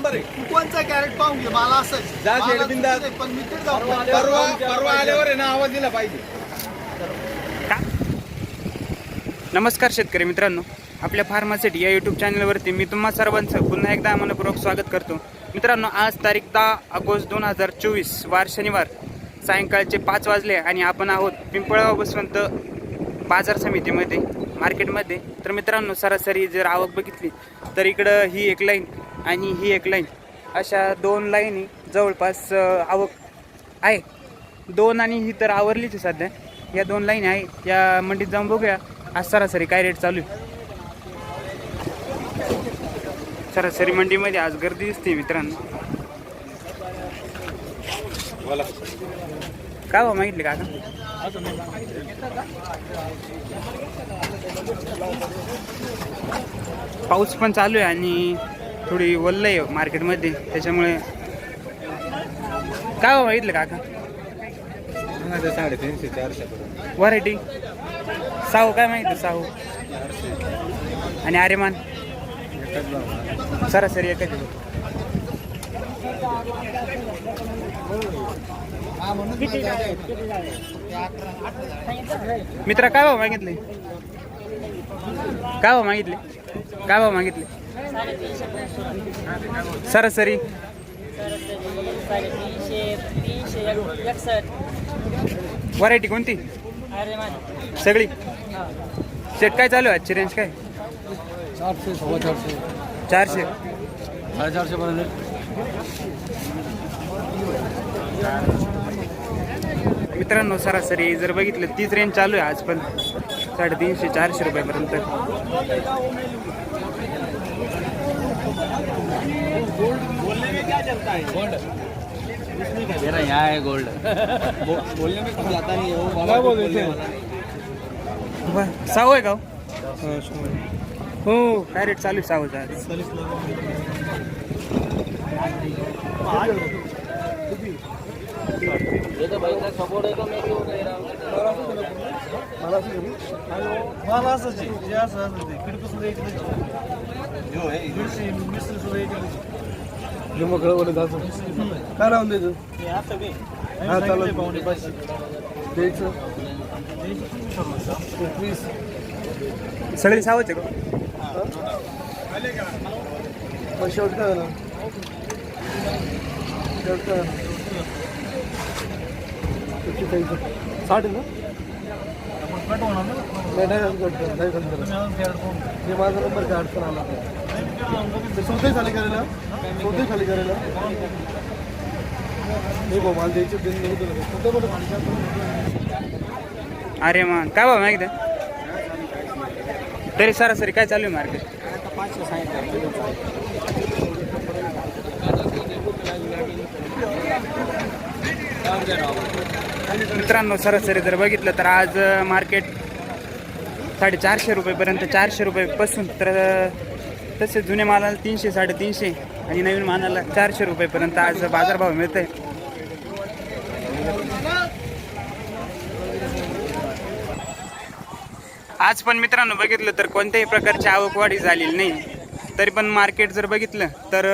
Number आहे कोणचा crate पाहून घे मला असं जा पण मी तिथे परवा परवा आल्यावर आहे ना आवाज दिला पाहिजे. नमस्कार शेतकरी मित्रांनो. आपल्या फार्मासिटी या यूट्यूब चॅनलवरती मी तुम्हा सर्वांचं पुन्हा एकदा मनपूर्वक स्वागत करतो. मित्रांनो आज तारीख दहा ऑगस्ट दोन हजार चोवीस वार शनिवार. सायंकाळचे पाच वाजले आणि आपण आहोत पिंपळगाव बसवंत बाजार समितीमध्ये मार्केटमध्ये. तर मित्रांनो सरासरी जर आवक बघितली तर इकडं ही एक लाईन आणि ही एक लाईन. अशा दोन लाईनी जवळपास आवक आहे. दोन आणि ही तर आवरलीच आहे सध्या. या दोन लाईन आहे. या मंडीत जाऊन बघूया. आज सरासरी काय रेट चालू आहे? सरासरी मंडीमध्ये आज गर्दी दिसते मित्रांनो. बोला. काय भाव मागितले काका? पाऊस पण चालू आहे आणि थोडी वल्ल आहे मार्केटमध्ये त्याच्यामुळे. काय भाव मागितले काका? साडेतीनशे चारशे. व्हरायटी साहू काय माहिती साहू? आणि आर्यमान? सरासरी एकच. मित्र काय भाव मागितले? काय भाव मागितले? काय भाव मागितले? सरासरी व्हरायटी कोणती? सगळी. सेट काय चालू आहे आजची रेंज काय? चारशे सव्वा चारशे. चारशे. साडेचारशे पर्यंत. मित्रांनो सरासरी जर बघितलं तीच रेंज चालू आहे आज पण साडेतीनशे चारशे रुपयापर्यंत. मेरा यहाँ है गोल्ड। बोलने में कुछ आता नहीं है वो क्या बोल रहे बरं साऊ आहे का हो? हो। काय रेट चालू आहे साऊचा आज मला असंच आहे जे। असं असं ते किडपासून एक दीडशे वीस सुद्धा एक लिंब खळं बोलत असं काय लावून द्यायचं हा चालू द्यायचं. सगळी सावच का? मग शेवट काय झालं शेवट काय झालं? साठ ना? नाही नाही नाही माझा नंबर काय अडचण आला. ते स्वतः खाली करायला स्वतः खाली करायला नाही भाऊ मला द्यायचे दिन नाही तुला स्वतः कुठं अरे मग काय भाव माहिती तरी सरासरी काय चालू आहे मार्केट मित्रांनो सरासरी जर बघितलं तर आज मार्केट साडेचारशे रुपयेपर्यंत चारशे रुपयेपासून तर तसे जुन्या मालाला तीनशे साडेतीनशे आणि नवीन मालाला चारशे रुपयेपर्यंत आज बाजारभाव मिळत आहे आज पण मित्रांनो बघितलं तर कोणत्याही प्रकारची आवकवाढी झालेली नाही. तरी पण मार्केट जर बघितलं तर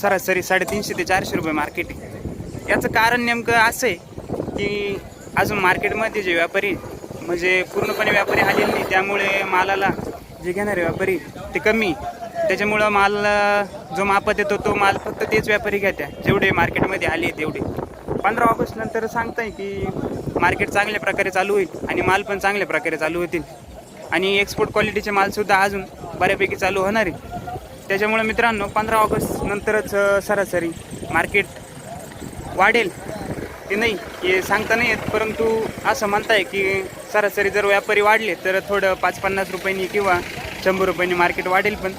सरासरी साडेतीनशे ते चारशे रुपये मार्केट आहे. याचं कारण नेमकं असं आहे की अजून मार्केटमध्ये जे व्यापारी म्हणजे पूर्णपणे व्यापारी आलेले नाही त्यामुळे मालाला जे घेणारे व्यापारी ते कमी त्याच्यामुळं माल जो मापत येतो तो माल फक्त तेच व्यापारी घेत्या. जेवढे मार्केटमध्ये आले तेवढे. पंधरा ऑगस्ट नंतर सांगताय की मार्केट चांगल्या प्रकारे चालू होईल आणि माल पण चांगल्या प्रकारे चालू होतील. आणि एक्सपोर्ट क्वालिटीचे मालसुद्धा अजून बऱ्यापैकी चालू होणार आहे. त्याच्यामुळे मित्रांनो पंधरा ऑगस्ट नंतरच सरासरी मार्केट वाढेल. ते नाही हे सांगता नाही येत परंतु असं म्हणताय की सरासरी जर व्यापारी वाढले तर थोडं पाच पन्नास रुपयांनी किंवा शंभर रुपयांनी मार्केट वाढेल पण.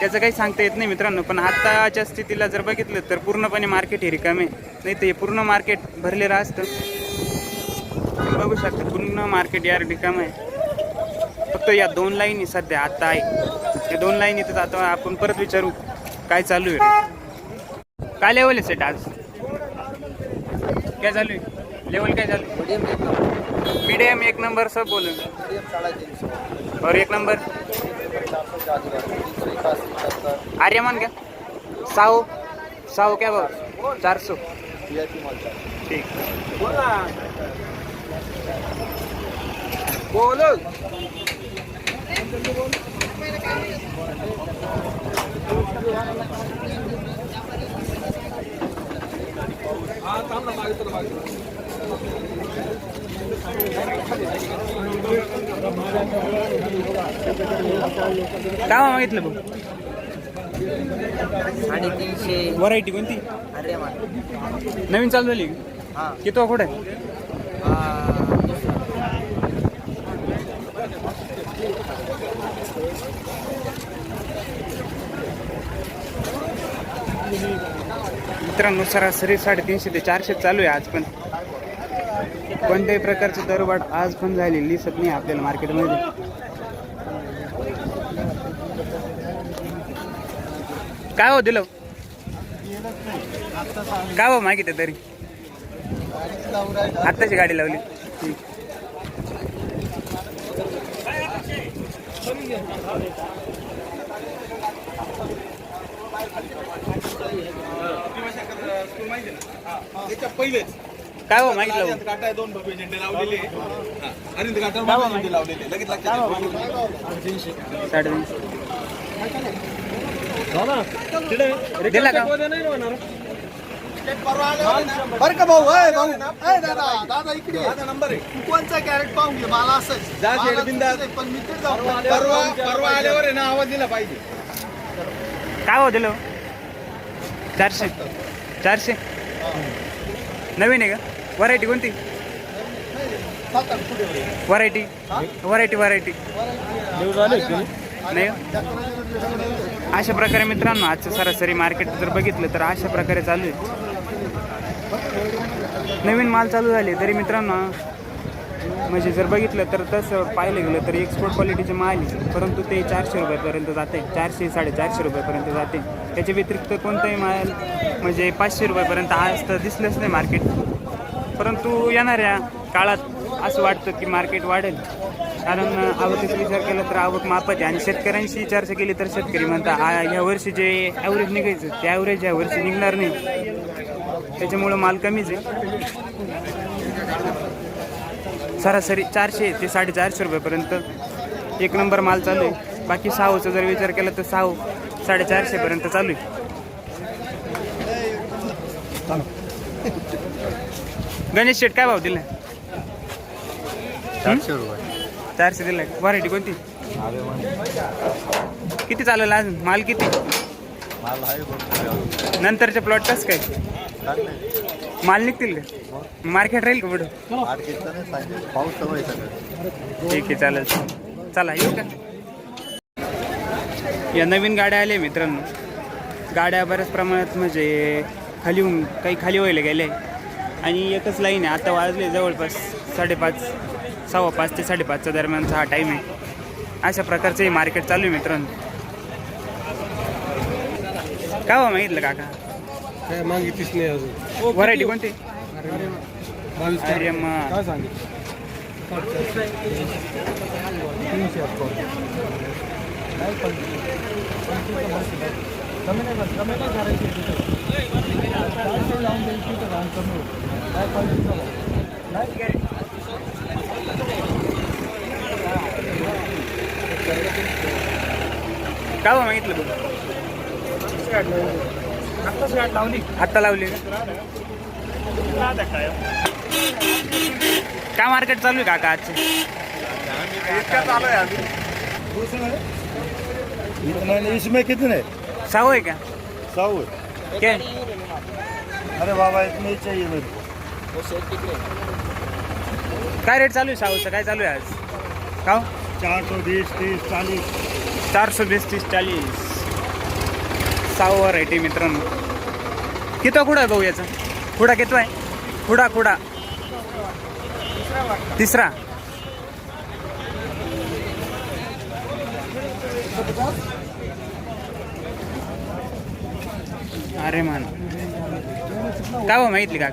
त्याचं काही सांगता येत नाही मित्रांनो पण आत्ताच्या स्थितीला जर बघितलं तर पूर्णपणे मार्केट हे रिकामे नाही तर हे पूर्ण मार्केट भरलेलं असतं. बघू शकता पूर्ण मार्केट या रिकामं आहे. फक्त या दोन लाईनी सध्या आता आहे. या दोन लाईनीतच आता आपण परत विचारू काय चालू आहे. काय लेवल आहे सेट आज? काय चालू आहे? लेवल काय चालू आहे? मीडियम एक नंबर सब बोलून और एक नंबर आर्यमान क्या साऊ साऊ क्या भाव? चार सौ ठीक. बोलो. काय मागितलं भाऊ साडेतीनशे. व्हरायटी कोणती? अरे मा नवीन चालू झाली? हा. किती कुठे? मित्रांनो सरासरी साडेतीनशे ते चारशे चालू आहे आज पण. कोणत्याही प्रकारची दरवाढ आज पण झालेली दिसत नाही आपल्याला मार्केटमध्ये काय हो दिलं? काय हो मागितलं तरी? आत्ताची गाडी लावली. पहिलेच. काय हो मागितलं अरिहंत काटा दोन भव्य झेंडे लावलेले हा. झेंडे लावलेले लगेच. साडेतीनशे दिला का? बर का भाऊ? अय भाऊ. अय दादा दादा इकडे. माझा नंबर आहे तू कोणचा कॅरेट पाहून घे? मला असंच. जा शेड बिंदास. पण मी जाऊ परवा परवा आल्यावर आहे ना आवाज दिला पाहिजे. काय हो दिलं? चारशे. चारशे. नवीन आहे का? व्हरायटी कोणती? व्हरायटी व्हरायटी व्हरायटी नाही अशा प्रकारे मित्रांनो आजचं सरासरी मार्केट जर बघितलं तर अशा प्रकारे चालू आहे. नवीन माल चालू झाले तरी मित्रांनो म्हणजे जर बघितलं तर तसं पाहिलं गेलं तर एक्सपोर्ट क्वालिटीचे माल परंतु ते चारशे रुपयापर्यंत जाते चारशे साडेचारशे रुपयापर्यंत जाते. त्याच्या व्यतिरिक्त कोणताही माल म्हणजे पाचशे रुपयापर्यंत आज तर दिसलंच नाही मार्केट परंतु येणाऱ्या काळात असं वाटतं की मार्केट वाढेल. कारण आवकीचा विचार केला तर आवक मापत आहे आणि शेतकऱ्यांशी चर्चा केली तर शेतकरी म्हणता ह्या वर्षी जे ॲव्हरेज निघायचं ते ॲव्हरेज ह्या वर्षी निघणार नाही. त्याच्यामुळं माल कमीच आहे. सरासरी चारशे ते साडेचारशे रुपयापर्यंत एक नंबर माल चालू आहे. बाकी सहाचा जर विचार केला तर सहा साडेचारशेपर्यंत चालू आहे. गणेश शेट काय भाव दिला? चारशे रुपये. चारशे दिलाय व्हरायटी कोणती? किती चालेल अजून? माल किती? मला आहे नंतरचे प्लॉट कसं काय? माल निघतील का? मार्केट राहील का पुढं? पाऊस सवय ठीक आहे चालेल. चला येऊ का? या नवीन गाड्या आल्या मित्रांनो. गाड्या बऱ्याच प्रमाणात म्हणजे खाली होऊन काही खाली व्हायला गेले. आणि एकच लाईन आहे. आता वाजले जवळपास साडेपाच सव्वा पाच ते साडेपाचच्या दरम्यानचा हा टाईम आहे. अशा प्रकारचं हे मार्केट चालू आहे मित्रांनो. काय हो मागितलं काका? काय मागितलीच नाही अजून. व्हरायटी कोणती? कमी नाही नाही. काय नाही मागितलं आत्ताच गाठ लावली आत्ता लावली काय मार्केट चालू आहे काका आजचे? इसमें कितने साऊ आहे का? सौ काय? अरे बाबा इतने चाहिए मेरे काय रेट चालू आहे साऊचं काय चालू आहे आज? का? चार सौ बीस तीस चालीस चारशे वीस तीस चाळीस. साऊ व्हरायटी मित्रांनो. किती आहे भाऊ याचा? खुडा किती आहे? खुडा खुडा तिसरा. अरे मान. काय भाऊ माहितली का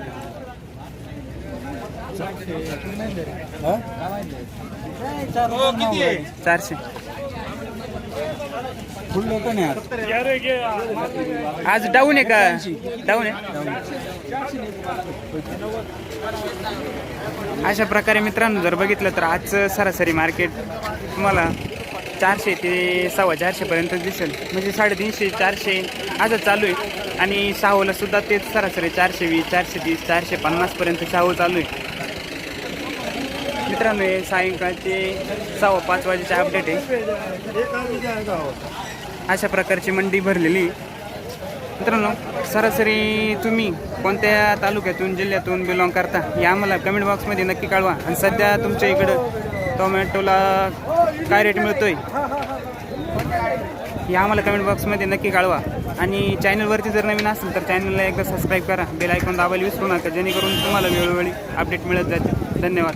हो किती आहे चारशे आज. डाऊन आहे का? डाऊन आहे? अशा प्रकारे मित्रांनो जर बघितलं तर आजचं सरासरी मार्केट तुम्हाला चारशे ते सव्वा चारशेपर्यंत दिसेल. म्हणजे साडेतीनशे चारशे असं चालू आहे. आणि शाहूला सुद्धा तेच सरासरी चारशे वीस चारशे तीस चारशे पन्नासपर्यंत शाहू चालू आहे. मित्रांनो हे सायंकाळचे सव्वा पाच वाजेचे अपडेट आहे. अशा प्रकारची मंडी भरलेली मित्रांनो सरासरी तुम्ही कोणत्या तालुक्यातून जिल्ह्यातून बिलॉंग करता हे आम्हाला कमेंट बॉक्समध्ये नक्की कळवा. आणि सध्या तुमच्या इकडं टोमॅटोला काय रेट मिळतोय? हे आम्हाला कमेंट बॉक्समध्ये नक्की कळवा. आणि चॅनलवरती जर नवीन असेल तर चॅनलला एकदा सबस्क्राईब करा. बेल आयकॉन दाबायला विसरू नका जेणेकरून तुम्हाला वेळोवेळी अपडेट मिळत जाते धन्यवाद.